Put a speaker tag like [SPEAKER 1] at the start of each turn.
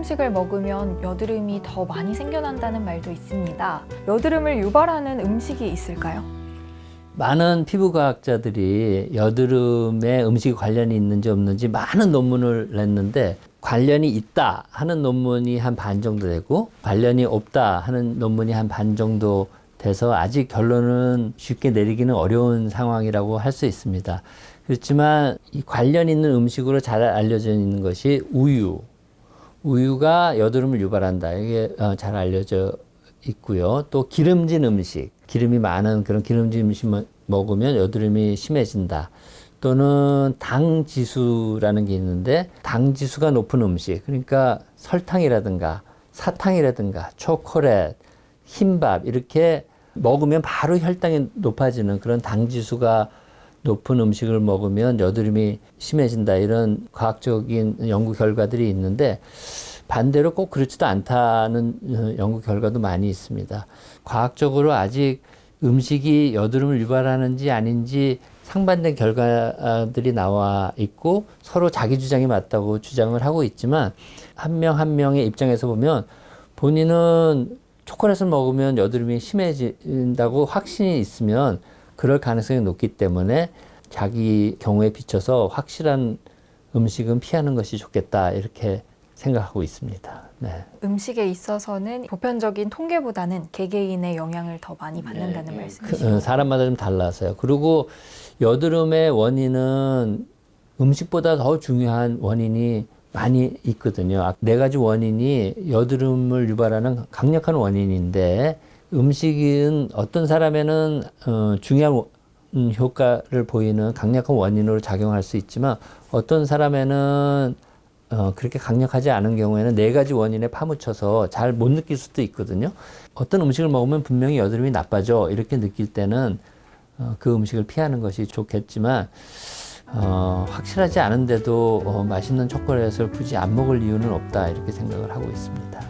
[SPEAKER 1] 음식을 먹으면 여드름이 더 많이 생겨난다는 말도 있습니다. 여드름을 유발하는 음식이 있을까요?
[SPEAKER 2] 많은 피부과학자들이 여드름에 음식이 관련이 있는지 없는지 많은 논문을 냈는데 관련이 있다 하는 논문이 한 반 정도 되고 관련이 없다 하는 논문이 한 반 정도 돼서 아직 결론은 쉽게 내리기는 어려운 상황이라고 할 수 있습니다. 그렇지만 이 관련 있는 음식으로 잘 알려져 있는 것이 우유. 우유가 여드름을 유발한다. 이게 어, 잘 알려져 있고요. 또 기름진 음식, 기름이 많은 그런 기름진 음식 먹- 먹으면 여드름이 심해진다. 또는 당 지수라는 게 있는데 당 지수가 높은 음식, 그러니까 설탕이라든가 사탕이라든가 초콜릿, 흰밥 이렇게 먹으면 바로 혈당이 높아지는 그런 당 지수가 높은 음식을 먹으면 여드름이 심해진다 이런 과학적인 연구 결과들이 있는데 반대로 꼭 그렇지도 않다는 어, 연구 결과도 많이 있습니다. 과학적으로 아직 음식이 여드름을 유발하는지 아닌지 상반된 결과들이 나와 있고 서로 자기 주장이 맞다고 주장을 하고 있지만 한 명한 명의 입장에서 보면 본인은 초콜릿을 먹으면 여드름이 심해진다고 확신이 있으면 그럴 가능성이 높기 때문에 자기 경우에 비춰서 확실한 음식은 피하는 것이 좋겠다 이렇게 생각하고 있습니다. 네.
[SPEAKER 1] 음식에 있어서는 보편적인 통계보다는 개개인의 영향을 더 많이 받는다는
[SPEAKER 2] 그,
[SPEAKER 1] 말씀이시죠.
[SPEAKER 2] 어, 사람마다 좀 달라서요. 그리고 여드름의 원인은 음식보다 더 중요한 원인이 많이 있거든요. 아, 네 가지 원인이 여드름을 유발하는 강력한 원인인데 음식은 어떤 사람에는 어, 중요한 워- 음, 효과를 보이는 강력한 원인으로 작용할 수 있지만 어떤 사람에는 어, 그렇게 강력하지 않은 경우에는 네 가지 원인에 파묻혀서 잘 못 느낄 수도 있거든요. 어떤 음식을 먹으면 분명히 여드름이 나빠져 이렇게 느낄 때는 어, 그 음식을 피하는 것이 좋겠지만 어, 확실하지 않은데도 어, 맛있는 초콜릿을 굳이 안 먹을 이유는 없다 이렇게 생각을 하고 있습니다.